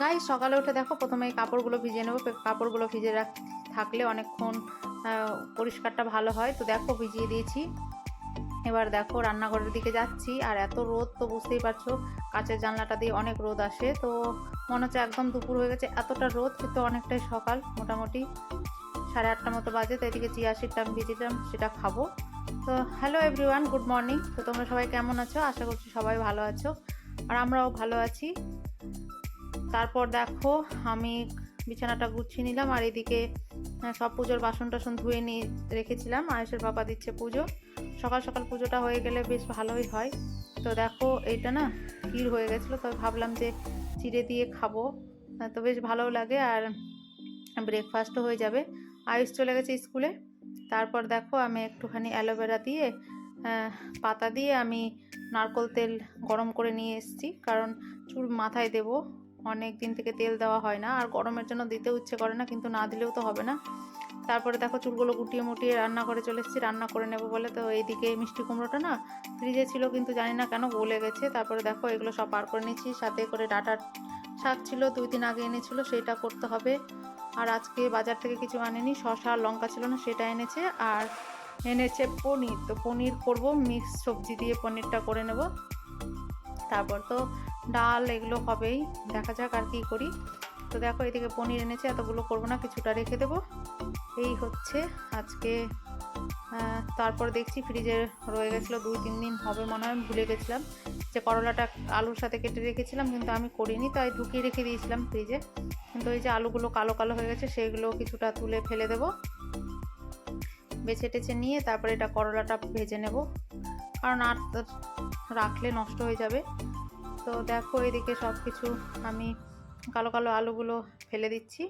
গাই সকালে উঠে দেখো, প্রথমে এই কাপড়গুলো ভিজে নেব। কাপড়গুলো ভিজে রাখ থাকলে অনেকক্ষণ পরিষ্কারটা ভালো হয়। তো দেখো, ভিজিয়ে দিয়েছি। এবার দেখো রান্নাঘরের দিকে যাচ্ছি, আর এত রোদ তো বুঝতেই পারছ, কাঁচের জানলাটা দিয়ে অনেক রোদ আসে, তো মনে হচ্ছে একদম দুপুর হয়ে গেছে, এতটা রোদ কিন্তু অনেকটাই সকাল, মোটামুটি সাড়ে আটটা মতো বাজে, তো এদিকে চিয়া সিডটা আমি ভিজিয়েছিলাম সেটা খাব। তো হ্যালো এভরিওয়ান গুড মর্নিং তো তোমরা সবাই কেমন আছো? আশা করছি সবাই ভালো আছো, আর আমরাও ভালো আছি। তারপর দেখো আমি বিছানাটা গুছিয়ে নিলাম, আর এদিকে সব পুজোর বাসন টাসন ধুয়ে নিয়ে রেখেছিলাম। আয়েসের বাবা দিচ্ছে পুজো। সকাল সকাল পুজোটা হয়ে গেলে বেশ ভালোই হয়। তো দেখো এইটা না ক্ষীর হয়ে গেছিল তো ভাবলাম যে চিড়ে দিয়ে খাব। তো বেশ ভালোও লাগে আর ব্রেকফাস্টও হয়ে যাবে। আয়ুষ চলে গেছে স্কুলে। তারপর দেখো আমি একটুখানি অ্যালোভেরা দিয়ে আহ, পাতা দিয়ে আমি নারকোল তেল গরম করে নিয়ে এসেছি। কারণ চুল মাথায় দেবো। অনেক দিন থেকে তেল দেওয়া হয় না, আর গরমের জন্য দিতে ইচ্ছে করে না, কিন্তু না দিলেও তো হবে না। তারপরে দেখো চুলগুলো গুটিয়ে মুটিয়ে রান্না করে চলে এসেছি, রান্না করে নেব বলে তো এইদিকে মিষ্টি কুমড়োটা না ফ্রিজে ছিল কিন্তু জানি না কেন গলে গেছে। তারপরে দেখো এগুলো সব পার করে নিয়েছি, সাথে করে ডাটার শাক ছিল, দুই দিন আগে এনেছিল, সেটা করতে হবে। আর আজকে বাজার থেকে কিছু আনেনি শশা লঙ্কা ছিল না, সেটা এনেছে। আর এনেছে পনির, তো পনির করব, মিক্স সবজি দিয়ে পনিরটা করে নেব। তারপর তো ডাল এগুলো হবেই। দেখা যাক আর কি করি। তো দেখো, এদিকে পনির এনেছে, এতগুলো করব না, কিছুটা রেখে দেবো। এই হচ্ছে আজকে তারপর দেখছি ফ্রিজে রয়ে গেছিল দুই তিন দিন হবে মনে হয় ভুলে গেছিলাম যে করলাটা আলুর সাথে কেটে রেখেছিলাম, কিন্তু আমি করিনি, তাই ঢুকিয়ে রেখে দিয়েছিলাম ফ্রিজে। কিন্তু ওই যে আলুগুলো কালো কালো হয়ে গেছে, সেগুলো কিছুটা তুলে ফেলে দেবো। বেছে টেছে নিয়ে তারপরে এটা করলাটা ভেজে নেব। কারণ আর রাখলে নষ্ট হয়ে যাবে। তো দেখো এদিকে সব কিছু আমি কালো কালো আলুগুলো ফেলে দিচ্ছি।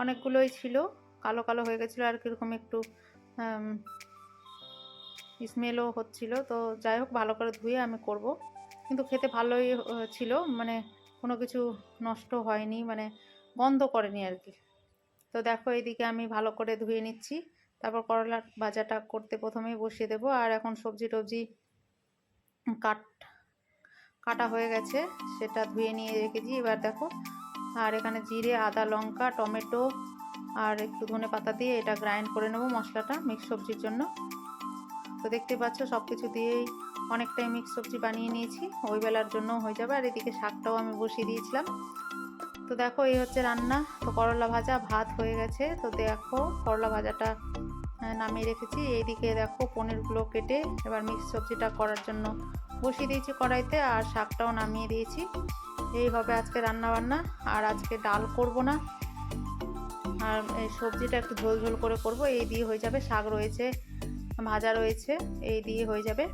অনেকগুলোই ছিল, কালো কালো হয়ে গেছিল আর কীরকম একটু স্মেলও হচ্ছিল। তো যাই হোক, ভালো করে ধুয়ে আমি করব। কিন্তু খেতে ভালোই ছিল মানে কোনো কিছু নষ্ট হয়নি মানে গন্ধ করেনি আর কি। তো দেখো এইদিকে আমি ভালো করে ধুয়ে নিচ্ছি। তারপর করলা ভাজাটা করতে প্রথমেই বসিয়ে দেবো। আর এখন সবজি টবজি কাট কাটা হয়ে গেছে, সেটা ধুয়ে নিয়ে রেখেছি। এবার দেখো, আর এখানে জিরে, আদা, লঙ্কা, টমেটো আর একটু ধনে পাতা দিয়ে এটা গ্রাইন্ড করে নেব মশলাটা মিক্স সবজির জন্য। তো দেখতে পাচ্ছ সব কিছু দিয়েই অনেকটাই মিক্স সবজি বানিয়ে নিয়েছি। ওই বেলার জন্য হয়ে যাবে। আর এদিকে শাকটাও আমি বসিয়ে দিয়েছিলাম। তো দেখো, এই হচ্ছে রান্না। তো করলা ভাজা ভাত হয়ে গেছে। তো দেখো, করলা ভাজাটা নামিয়ে রেখেছি। এইদিকে দেখো, পনিরগুলো কেটে এবার মিক্স সবজিটা করার জন্য বসিয়ে দিয়েছি কড়াইতে আর শাকটাও নামিয়ে দিয়েছি। এই হবে আজকে রান্না বান্না আর আজকে ডাল করব না। আর এই সবজিটা একটু ঝোল ঝোল করে করব। এই দিয়ে হয়ে যাবে শাক রয়েছে, ভাজা রয়েছে, এই দিয়ে হয়ে যাবে।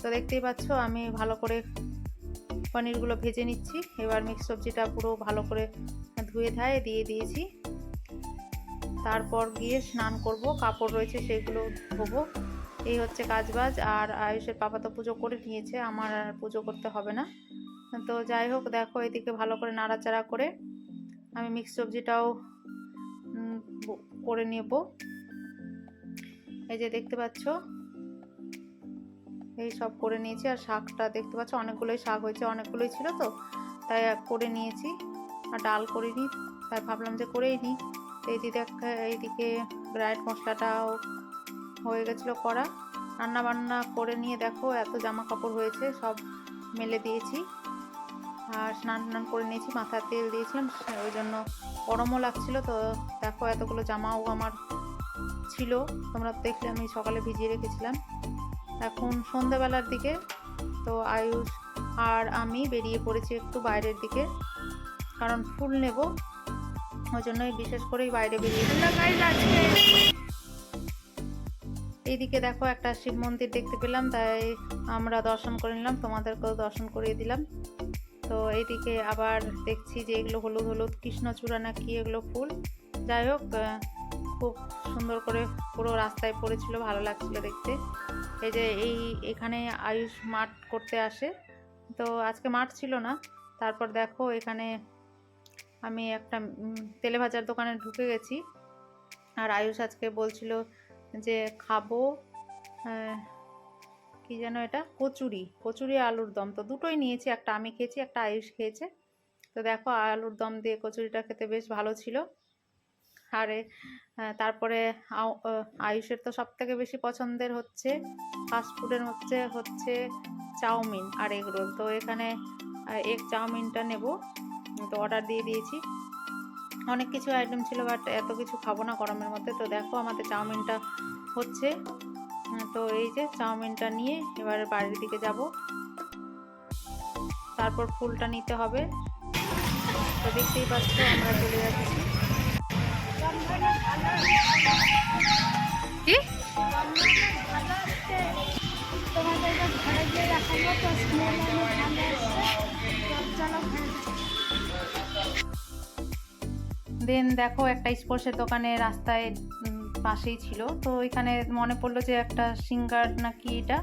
তো দেখতেই পাচ্ছ আমি ভালো করে পনিরগুলো ভেজে নিচ্ছি। এবার মিক্স সবজিটা পুরো ভালো করে ধুয়ে ধায়ে দিয়ে দিয়েছি। তারপর গিয়ে স্নান করব। কাপড় রয়েছে সেগুলো ধোবো। এই হচ্ছে কাজবাজ, আর আয়ুষের পাপা তো পুজো করে নিয়েছে, আমার আর পুজো করতে হবে না। তো যাই হোক, দেখো এদিকে ভালো করে নাড়াচাড়া করে আমি মিক্স সবজিটাও করে নেব। এই যে দেখতে পাচ্ছ, এই সব করে নিয়েছি, আর শাকটা দেখতে পাচ্ছ, অনেকগুলোই শাক হয়েছে, অনেকগুলোই ছিল তো, তাই করে নিয়েছি, আর ডাল করিনি, তাই ভাবলাম যে করেই নিই। এইদিকে এইদিকে গ্রাইড মশলাটাও হয়ে গেছিল করা। রান্না বান্না করে নিয়ে দেখো, এত জামা কাপড় হয়েছে, সব মেলে দিয়েছি। আর স্নান টান করে নিয়েছি, মাথায় তেল দিয়েছিলাম ওই জন্য গরমও লাগছিল তো দেখো এতগুলো জামাও আমার ছিল, তোমরা দেখলে আমি সকালে ভিজিয়ে রেখেছিলাম। এখন সন্ধ্যাবেলার দিকে তো আয়ুষ আর আমি বেরিয়ে পড়েছি একটু বাইরের দিকে, কারণ ফুল নেব, ওই জন্যই বিশেষ করেই বাইরে বেরিয়ে আজকে এইদিকে দেখো একটা শিব মন্দির দেখতে পেলাম, তাই আমরা দর্শন করে নিলাম, তোমাদেরকেও দর্শন করিয়ে দিলাম। তো এইদিকে আবার দেখছি যে এগুলো হলুদ হলুদ, কৃষ্ণচূড়া না কি এগুলো ফুল। যাই হোক খুব সুন্দর করে পুরো রাস্তায় পড়েছিল, ভালো লাগছিল দেখতে। এই যে এই এখানে আয়ুষ মাঠ করতে আসে। তো আজকে মাঠ ছিল না, তারপর দেখো এখানে আমি একটা তেলে ভাজার দোকানে ঢুকে গেছি। আর আয়ুষ আজকে বলছিল যে খাব কি যেন এটা? কচুরি কচুরি আলুর দম। তো দুটোই নিয়েছি, একটা আমি খেয়েছি, একটা আয়ুষ খেয়েছে। তো দেখো, আলুর দম দিয়ে কচুরিটা খেতে বেশ ভালো ছিল। আরে তারপরে আয়ুষের তো সব থেকে বেশি পছন্দের হচ্ছে ফাস্টফুডের হচ্ছে হচ্ছে চাউমিন আর এগ রোল। তো এখানে এগ চাউমিনটা নেব। তো অর্ডার দিয়ে দিয়েছি। অনেক কিছু আইটেম ছিল বাট এত কিছু খাব না গরমের মধ্যে। তো দেখো আমাদের চাউমিনটা হচ্ছে। তো এই যে চাউমিনটা নিয়ে এবার বাড়ির দিকে যাব। তারপর ফুলটা নিতে হবে। তো দেখতেই পাচ্ছ আমরা চলে যাচ্ছি। কি? তোমাদেরকে ঘরে গিয়ে দেখাবো তো স্মেল ভালো এসছে চলো দেন দেখো একটা স্পোর্টসের দোকানে রাস্তায় পাশেই ছিল। তো এখানে মনে পড়ল যে একটা সিঙ্গার নাকি এটা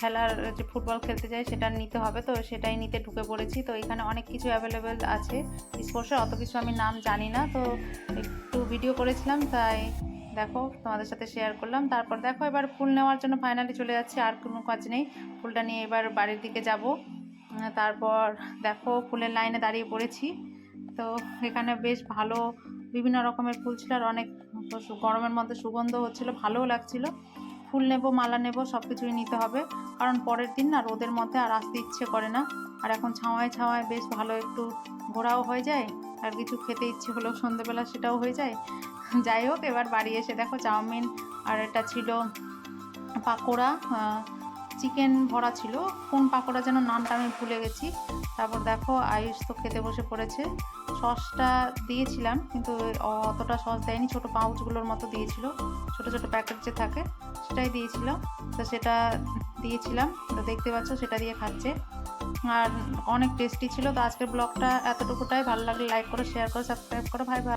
খেলার যে ফুটবল খেলতে যায় সেটা নিতে হবে। তো সেটাই নিতে ঢুকে পড়েছি। তো এখানে অনেক কিছু অ্যাভেলেবেল আছে স্পোর্টসের অত কিছু আমি নাম জানি না। তো একটু ভিডিও করেছিলাম, তাই দেখো তোমাদের সাথে শেয়ার করলাম। তারপর দেখো এবার ফুল নেওয়ার জন্য ফাইনালি চলে যাচ্ছি, আর কোনো কাজ নেই। ফুলটা নিয়ে এবার বাড়ির দিকে যাব। তারপর দেখো ফুলের লাইনে দাঁড়িয়ে পড়েছি। তো এখানে বেশ ভালো, বিভিন্ন রকমের ফুল ছিল আর অনেক গরমের মধ্যে সুগন্ধ হচ্ছিল, ভালোও লাগছিল। ফুল নেব, মালা নেব সব কিছুই নিতে হবে। কারণ পরের দিন না রোদের মধ্যে আর আসতে ইচ্ছে করে না। আর এখন ছাওয়ায় ছাওয়ায় বেশ ভালো একটু ঘোরাও হয়ে যায়। আর কিছু খেতে ইচ্ছে হলেও সন্ধ্যেবেলা সেটাও হয়ে যায়। যাই হোক, এবার বাড়ি এসে দেখো চাউমিন আর এটা ছিল পাকোড়া চিকেন ভরা ছিল। কোন পাকোড়া যেন নামটা আমি ভুলে গেছি। তারপর দেখো আয়ুষ তো খেতে বসে পড়েছে। সসটা দিয়েছিলাম, কিন্তু অতটা সস দেয়নি। ছোট পাউচগুলোর মতো দিয়েছিল। ছোট ছোট প্যাকেট যে থাকে, সেটাই দিয়েছিল। তো সেটা দিয়েছিলাম। তো দেখতে পাচ্ছ, সেটা দিয়ে খাচ্ছে। আর অনেক টেস্টি ছিল। তো আজকের ব্লগটা এতটুকুটাই। ভালো লাগলে লাইক করো শেয়ার করো সাবস্ক্রাইব করো। ভাই ভাই